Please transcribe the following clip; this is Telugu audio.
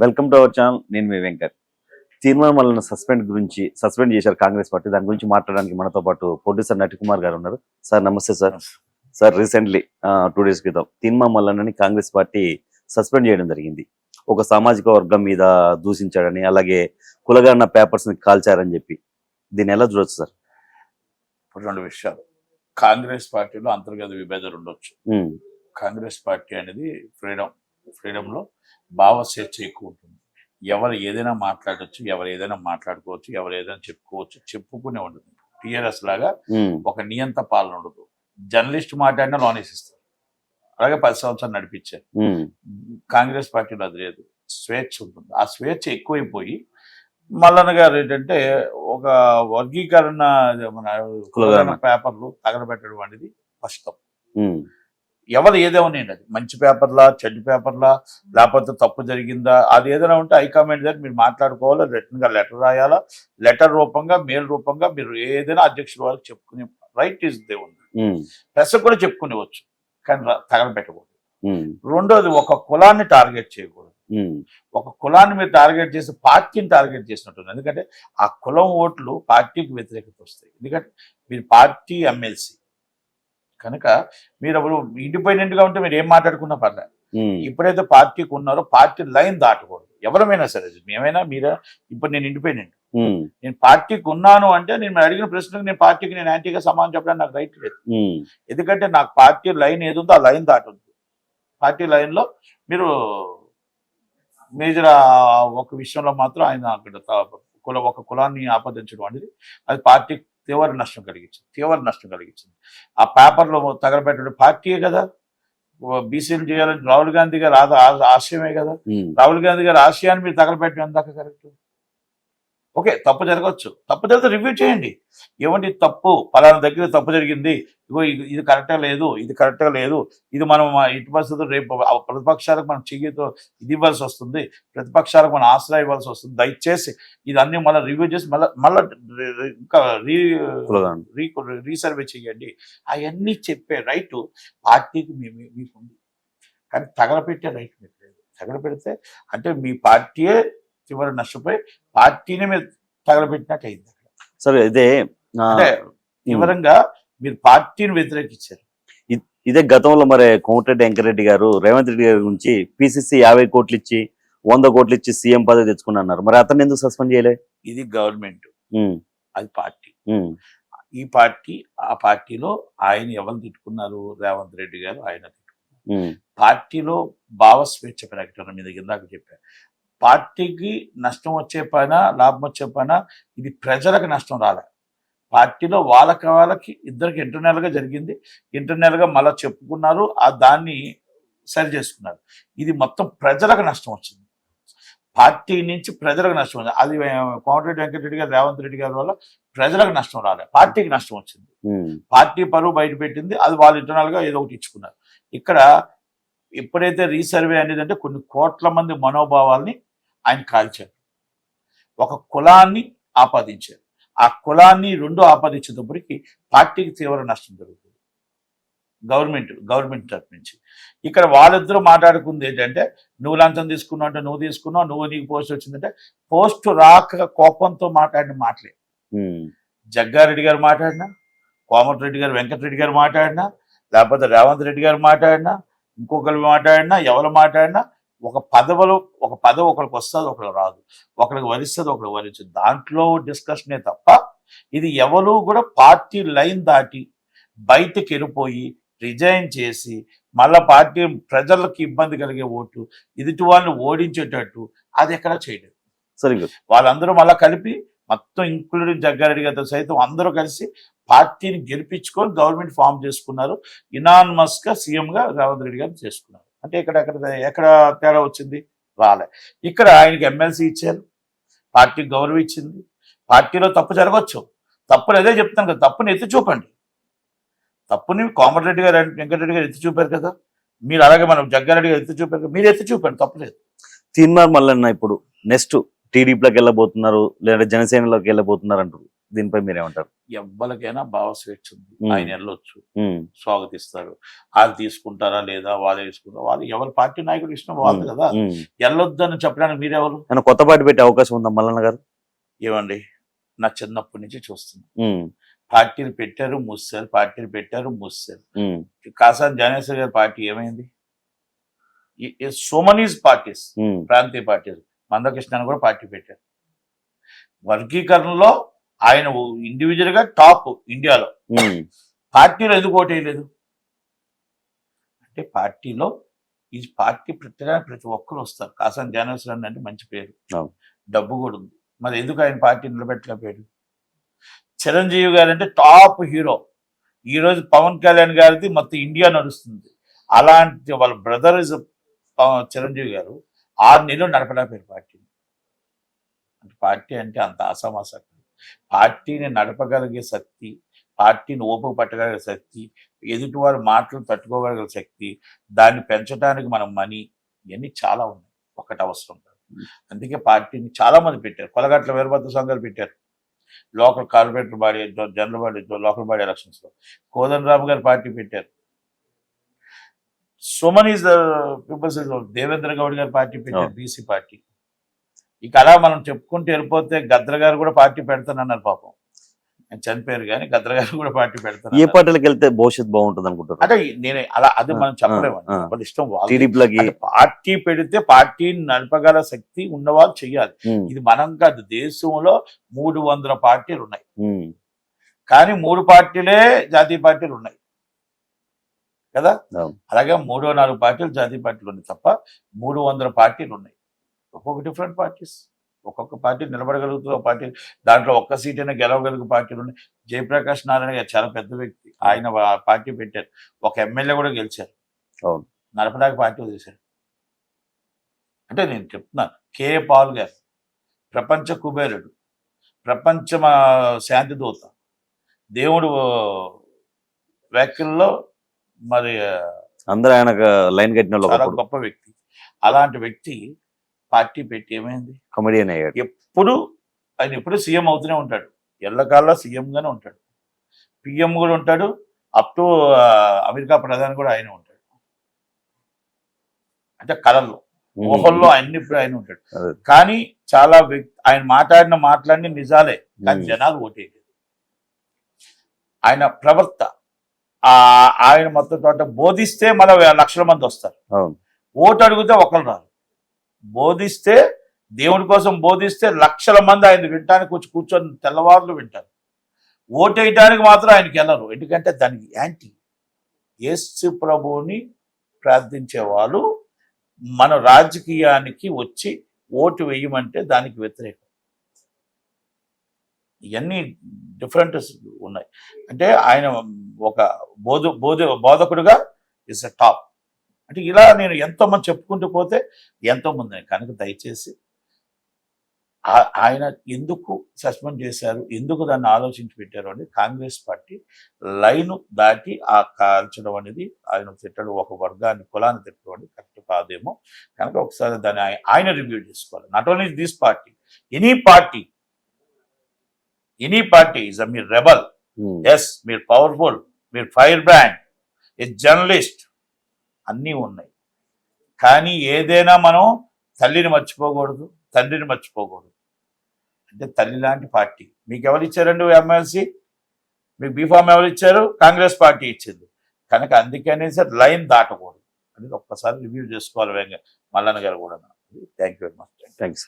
వెల్కమ్ టు అవర్ ఛానల్ నేను మీ వెంకట్ తీర్మానం సస్పెండ్ గురించి సస్పెండ్ చేశారు కాంగ్రెస్ పార్టీ. దాని గురించి మాట్లాడడానికి మనతో పాటు ప్రొడ్యూసర్ నటి కుమార్ గారు ఉన్నారు. సార్ నమస్తే sir. Sir recently two days క్రితం తీర్మానం వలనని కాంగ్రెస్ పార్టీ సస్పెండ్ చేయడం జరిగింది. ఒక సామాజిక వర్గం మీద దూషించాడని అలాగే కులగన్న పేపర్స్ని కాల్చారని చెప్పి. దీన్ని ఎలా చూడొచ్చు సార్? రెండు విషయాలు. కాంగ్రెస్ పార్టీలో అంతర్గత విభేదాలు ఉండొచ్చు. కాంగ్రెస్ పార్టీ అనేది ఫ్రీడమ్. ఫ్రీడమ్లో భావ స్వేచ్ఛ ఎక్కువ ఉంటుంది. ఎవరు ఏదైనా మాట్లాడొచ్చు ఎవరు ఏదైనా మాట్లాడుకోవచ్చు ఎవరు ఏదైనా చెప్పుకోవచ్చు చెప్పుకునే ఉంటుంది టీఆర్ఎస్ లాగా ఒక నియంత పాలన ఉండదు. జర్నలిస్ట్ మాట్లాడినా లోనేసిస్తారు అలాగే పది సంవత్సరాలు నడిపించారు. కాంగ్రెస్ పార్టీలో అది లేదు. స్వేచ్ఛ ఉంటుంది. ఆ స్వేచ్ఛ ఎక్కువైపోయి మల్లన్న గారు ఏంటంటే ఒక వర్గీకరణ మన పేపర్లు తగలబెట్టడం అనేది ఉమ్, ఎవరు ఏదేమనండి అది. మంచి పేపర్లా చెడ్డ పేపర్లా లేకపోతే తప్పు జరిగిందా అది ఏదైనా ఉంటే హైకమాండ్ దగ్గర మీరు మాట్లాడుకోవాలా రిటర్న్గా లెటర్ రాయాలా లెటర్ రూపంగా మెయిల్ రూపంగా మీరు ఏదైనా అధ్యక్షుల వారికి చెప్పుకునే రైట్ ఇస్ దే ఉంది ప్రెస్ కూడా చెప్పుకునేవచ్చు కానీ తగలబెట్టకూడదు. ఉమ్, రెండోది ఒక కులాన్ని టార్గెట్ చేయకూడదు. ఉమ్, ఒక కులాన్ని మీరు టార్గెట్ చేసి పార్టీని టార్గెట్ చేసినట్టుంది. ఎందుకంటే ఆ కులం ఓట్లు పార్టీకి వ్యతిరేకత వస్తాయి. ఎందుకంటే మీరు పార్టీ ఎమ్మెల్సీ కనుక మీరు అప్పుడు ఇండిపెండెంట్గా ఉంటే మీరు ఏం మాట్లాడుకున్నా పర్లేదు ఉమ్, ఎప్పుడైతే పార్టీకి ఉన్నారో పార్టీ లైన్ దాటకూడదు. ఎవరమైనా సరే మేమైనా మీరా? ఇప్పుడు నేను ఇండిపెండెంట్. నేను పార్టీకి ఉన్నాను అంటే నేను అడిగిన ప్రశ్నకు నేను పార్టీకి నేను యాంటీగా సమాధానం చెప్పడానికి నాకు రైట్ లేదు. ఎందుకంటే నాకు పార్టీ లైన్ ఏది ఉందో ఆ లైన్ దాటొద్దు. పార్టీ లైన్లో మీరు మేజర్ ఒక విషయంలో మాత్రం ఆయన అక్కడ కుల ఒక కులాన్ని ఆపాదించడం అనేది అది పార్టీకి తీవ్ర నష్టం కలిగించింది. తీవ్ర నష్టం కలిగించింది. ఆ పేపర్లో తగలబెట్టడం పార్టీయే కదా. బీసీలు చేయాలని రాహుల్ గాంధీ గారు ఆశయమే కదా. రాహుల్ గాంధీ గారి ఆశయాన్ని మీరు తగలబెట్టడం ఎందాక కరెక్ట్? ఓకే తప్పు జరగవచ్చు తప్పు జరిగితే రివ్యూ చేయండి. ఏమండి ఇది తప్పు? పలానా దగ్గర తప్పు జరిగింది. ఇగో ఇది ఇది కరెక్ట్గా లేదు ఇది కరెక్ట్గా లేదు. ఇది మనం ఇటు పరిస్థితులు రేపు ప్రతిపక్షాలకు మనం చెయ్యితో ఇది ఇవ్వాల్సి వస్తుంది. ప్రతిపక్షాలకు మనం ఆశ్రయం ఇవ్వాల్సి వస్తుంది. దయచేసి ఇది అన్ని మళ్ళీ రివ్యూ చేసి మళ్ళీ మళ్ళీ ఇంకా రీ. రీ రీసర్వే చేయండి అవన్నీ చెప్పే రైట్ పార్టీకి మీ మీ- మీకు ఉంది కానీ తగలపెట్టే రైట్ మీకు లేదు. తగలపెడితే అంటే మీ పార్టీయే చివరి నష్టపోయి పార్టీని మీరు తగలబెట్టినట్టు అయింది సరే ఇదే తీవ్రంగా మీరు పార్టీని వ్యతిరేకించారు. ఇదే గతంలో మరి కోమటిరెడ్డి వెంకరెడ్డి గారు రేవంత్ రెడ్డి గారి గురించి పిసిసి యాభై కోట్లు ఇచ్చి వంద కోట్లు ఇచ్చి సీఎం పదవి తెచ్చుకున్నారు మరి అతన్ని ఎందుకు సస్పెండ్ చేయలే? ఇది గవర్నమెంట్. అది పార్టీ. ఈ పార్టీ ఆ పార్టీలో ఆయన ఎవరు తిట్టుకున్నారు? రేవంత్ రెడ్డి గారు ఆయన తిట్టుకున్నారు. పార్టీలో భావ స్వేచ్ఛ ప్రకటన మీద ఇందాక చెప్పారు పార్టీకి నష్టం వచ్చే పైన లాభం వచ్చే పైన ఇది ప్రజలకు నష్టం రాలే. పార్టీలో వాళ్ళకి వాళ్ళకి ఇద్దరికి ఇంటర్నల్గా జరిగింది. ఇంటర్నల్గా మళ్ళీ చెప్పుకున్నారు. ఆ దాన్ని సరి చేసుకున్నారు. ఇది మొత్తం ప్రజలకు నష్టం వచ్చింది. పార్టీ నుంచి ప్రజలకు నష్టం వచ్చింది. అది కోమటిరెడ్డి వెంకటరెడ్డి గారు రేవంత్ రెడ్డి గారి వల్ల ప్రజలకు నష్టం రాలే. పార్టీకి నష్టం వచ్చింది. పార్టీ పరువు బయట పెట్టింది అది వాళ్ళు ఇంటర్నల్గా ఏదో ఒకటి ఇచ్చుకున్నారు. ఇక్కడ ఎప్పుడైతే రీసర్వే అనేది అంటే కొన్ని కోట్ల మంది మనోభావాల్ని ఆయన కాల్చారు. ఒక కులాన్ని ఆపాదించారు. ఆ కులాన్ని రెండు ఆపాదించేటప్పటికి పార్టీకి తీవ్ర నష్టం జరుగుతుంది. గవర్నమెంట్ గవర్నమెంట్ తరఫు నుంచి. ఇక్కడ వాళ్ళిద్దరూ మాట్లాడుకుంది ఏంటంటే నువ్వు లంచం తీసుకున్నావు అంటే నువ్వు తీసుకున్నావు నువ్వు నీకు పోస్ట్ వచ్చిందంటే పోస్ట్ రాక కోపంతో మాట్లాడిన మాటలే. జగ్గారెడ్డి గారు మాట్లాడినా కోమటిరెడ్డి గారు వెంకటరెడ్డి గారు మాట్లాడినా లేకపోతే రేవంత్ రెడ్డి గారు మాట్లాడినా ఇంకొకరు మాట్లాడినా ఎవరు మాట్లాడినా ఒక పదవులు ఒక పదవి ఒకరికి వస్తుంది ఒకరికి రాదు. ఒకరికి వరిస్తుంది ఒకరికి వరించదు. దాంట్లో డిస్కషనే తప్ప ఇది ఎవరు కూడా పార్టీ లైన్ దాటి బయటకు వెళ్ళిపోయి రిజైన్ చేసి మళ్ళా పార్టీ ప్రజలకు ఇబ్బంది కలిగే ఓటు ఎదుటి వాళ్ళని ఓడించేటట్టు అది ఎక్కడా చేయలేదు. సరే. వాళ్ళందరూ మళ్ళా కలిపి మొత్తం ఇంక్లూడింగ్ జగ్గారెడ్డి గారితో సైతం అందరూ కలిసి పార్టీని గెలిపించుకొని గవర్నమెంట్ ఫామ్ చేసుకున్నారు. ఇనానమస్గా సీఎం గా రేవంత్ రెడ్డి గారు చేసుకున్నారు. అంటే ఇక్కడ ఎక్కడ ఎక్కడ తేడా వచ్చింది? రాలే. ఇక్కడ ఆయనకి ఎమ్మెల్సీ ఇచ్చారు. పార్టీకి గౌరవం ఇచ్చింది. పార్టీలో తప్పు జరగవచ్చు తప్పులు అదే చెప్తాను కదా తప్పుని ఎత్తి చూపండి. తప్పుని కోమటిరెడ్డి గారు వెంకటరెడ్డి గారు ఎత్తి చూపారు కదా. మీరు అలాగే మనం జగ్గారెడ్డి గారు ఎత్తి చూపారు కదా. మీరు ఎత్తి చూపండి తప్పులేదు తీన్మార్ మల్లన్న ఇప్పుడు. నెక్స్ట్ టీడీపీలోకి వెళ్ళబోతున్నారు లేదా జనసేనలోకి వెళ్ళబోతున్నారు అంటారు దీనిపై మీరేమంటారు? ఎవ్వరికైనా భావ స్వేచ్ఛ ఉంది. ఆయన వెళ్ళొచ్చు. స్వాగతిస్తారు. వాళ్ళు తీసుకుంటారా లేదా? వాళ్ళు తీసుకుంటారా వాళ్ళు ఎవరి? పార్టీ నాయకుడు ఇష్టం వాళ్ళు కదా. వెళ్ళొద్దని చెప్పడానికి మీరెవరు? ఏమైనా కొత్త పార్టీ పెట్టే అవకాశం ఉందా మల్లన్న గారు? ఏమండి? నా చిన్నప్పటి నుంచి చూస్తున్నా ఉమ్, పార్టీలు పెట్టారు మూసారు పార్టీలు పెట్టారు మూసారు కాసాని జ్ఞానేశ్వర్ గారి పార్టీ ఏమైంది? సో మనీస్ పార్టీస్ ప్రాంతీయ పార్టీలు మందకృష్ణ కూడా పార్టీ పెట్టారు. వర్గీకరణలో ఆయన ఇండివిజువల్గా టాప్ ఇండియాలో. పార్టీలో ఎందుకు ఓటేయలేదు? అంటే పార్టీలో ఈ పార్టీ పెట్టడానికి ప్రతి ఒక్కరు వస్తారు. కాసాని జ్ఞానేశ్వరం అంటే మంచి పేరు. డబ్బు కూడా ఉంది. మరి ఎందుకు ఆయన పార్టీ నిలబెట్టలేకపోయాడు? చిరంజీవి గారు అంటే టాప్ హీరో. ఈ రోజు పవన్ కళ్యాణ్ గారిది మొత్తం ఇండియా నడుస్తుంది. అలాంటి వాళ్ళ బ్రదర్ ఇస్ చిరంజీవి గారు ఆరు నెలలు నడపలేకపోయారు పార్టీని. అంటే పార్టీ అంటే అంత అసమాస పార్టీని నడపగలిగే శక్తి పార్టీని ఓపిక పట్టగలిగే శక్తి ఎదుటివారి మాటలు తట్టుకోగలిగే శక్తి దాన్ని పెంచడానికి మనం మనీ ఇవన్నీ చాలా ఉన్నాయి. ఒకటి అవసరం కాదు. అందుకే పార్టీని చాలా మంది పెట్టారు. కొలగట్ల వీరభద్ర సంఘాలు పెట్టారు. Local corporator body general body local body ఎలక్షన్స్లో. కోదండ రామ్ గారు పార్టీ పెట్టారు. Suman is people's Devendra Goud garu party పెట్టారు. BC party. ఇక అలా మనం చెప్పుకుంటూ వెళ్ళిపోతే గద్ర గారు కూడా పార్టీ పెడతానన్నారు పాపం. చనిపోయారు కానీ గద్ర గారు కూడా పార్టీ ఏ పెడతాను పార్టీలకు వెళ్తే భవిష్యత్తు బాగుంటుంది అనుకుంటారు అంటే నేను అలా అది మనం చెప్పలేమండి. వాళ్ళ ఇష్టం టీడీపీలకి పార్టీ పెడితే పార్టీని నడపగల శక్తి ఉన్నవాళ్ళు చెయ్యాలి ఇది మనం కాదు దేశంలో మూడు వందల పార్టీలు ఉన్నాయి. కానీ మూడు పార్టీలే జాతీయ పార్టీలు ఉన్నాయి. కదా. అలాగే మూడో నాలుగు పార్టీలు జాతీయ పార్టీలు ఉన్నాయి తప్ప మూడు వందల పార్టీలు ఉన్నాయి. ఒక్కొక్క డిఫరెంట్ పార్టీస్ ఒక్కొక్క పార్టీ నిలబడగలుగుతుంది ఒక పార్టీ దాంట్లో ఒక్క సీట్ అయినా గెలవగలిగే పార్టీలు ఉన్నాయి. జయప్రకాష్ నారాయణ గారు చాలా పెద్ద వ్యక్తి. ఆయన పార్టీ పెట్టారు. ఒక ఎమ్మెల్యే కూడా గెలిచారు. అవును. నడపడానికి పార్టీ వదిలేశారు. అంటే నేను చెప్తున్నాను కే. పాల్ గారు ప్రపంచ కుబేరుడు ప్రపంచ శాంతి దూత. దేవుడు వ్యాఖ్యల్లో మరి అందరూ ఆయన లైన్ కట్టిన గొప్ప వ్యక్తి. అలాంటి వ్యక్తి పార్టీ పెట్టి ఏమైంది? కమెడియన్ అయ్యాడు. ఎప్పుడు ఆయన ఎప్పుడు సీఎం అవుతూనే ఉంటాడు. ఎల్లకాల్లో సీఎం గానే ఉంటాడు. పిఎం కూడా ఉంటాడు. అప్ టు అమెరికా ప్రధాని కూడా ఆయన ఉంటాడు. అంటే కళల్లో. ఊహల్లో అన్ని ఆయన ఉంటాడు. కానీ చాలా వ్యక్తి ఆయన మాట్లాడిన మాటలన్నీ నిజాలే. కానీ. జనాలు ఓటేయలేదు. ఆయన ప్రవర్త ఆ ఆయన మొత్తం తోట బోధిస్తే మన లక్షల మంది వస్తారు. ఓటు అడిగితే ఒకరు రారు. బోధిస్తే దేవుడి కోసం బోధిస్తే లక్షల మంది ఆయన వినటానికి వచ్చి కూర్చొని తెల్లవారులు వింటారు. ఓటు మాత్రం ఆయనకి వెళ్ళరు. ఎందుకంటే దానికి యాంటీ. యేసు ప్రభువుని ప్రార్థించే వాళ్ళు మన రాజకీయానికి వచ్చి ఓటు వేయమంటే దానికి వ్యతిరేకం. ఇవన్నీ డిఫరెంట్ ఉన్నాయి. అంటే ఆయన ఒక బోధ బోధ బోధకుడుగా ఇస్ అ టాప్ అంటే ఇలా నేను ఎంతో మంది చెప్పుకుంటూ పోతే ఎంతో మంది కనుక దయచేసి ఆయన ఎందుకు సస్పెండ్ చేశారు ఎందుకు దాన్ని ఆలోచించి పెట్టారు అని కాంగ్రెస్ పార్టీ లైన్ దాటి ఆ కాల్చడం అనేది ఆయన తిట్టడం ఒక వర్గాన్ని కులాన్ని తిట్టడం అనేది కరెక్ట్ కాదేమో. కనుక ఒకసారి దాన్ని ఆయ- ఆయన రివ్యూ చేసుకోవాలి. Not only this party any party any party is మీరు రెబల్. ఎస్ మీరు పవర్ఫుల్ మీరు ఫైర్ బ్రాండ్ ఏ జర్నలిస్ట్ అన్నీ ఉన్నాయి. కానీ ఏదైనా మనం తల్లిని మర్చిపోకూడదు తండ్రిని మర్చిపోకూడదు. అంటే తల్లి లాంటి పార్టీ. మీకు ఎవరు ఇచ్చారండి ఎమ్మెల్సీ? మీకు బీఫామ్ ఎవరు ఇచ్చారు? కాంగ్రెస్ పార్టీ ఇచ్చింది. కనుక అందుకనేసి లైన్ దాటకూడదు. అనేది ఒక్కసారి రివ్యూ చేసుకోవాలి వెంగ మల్లన్న గారు కూడా thank you very much. Thanks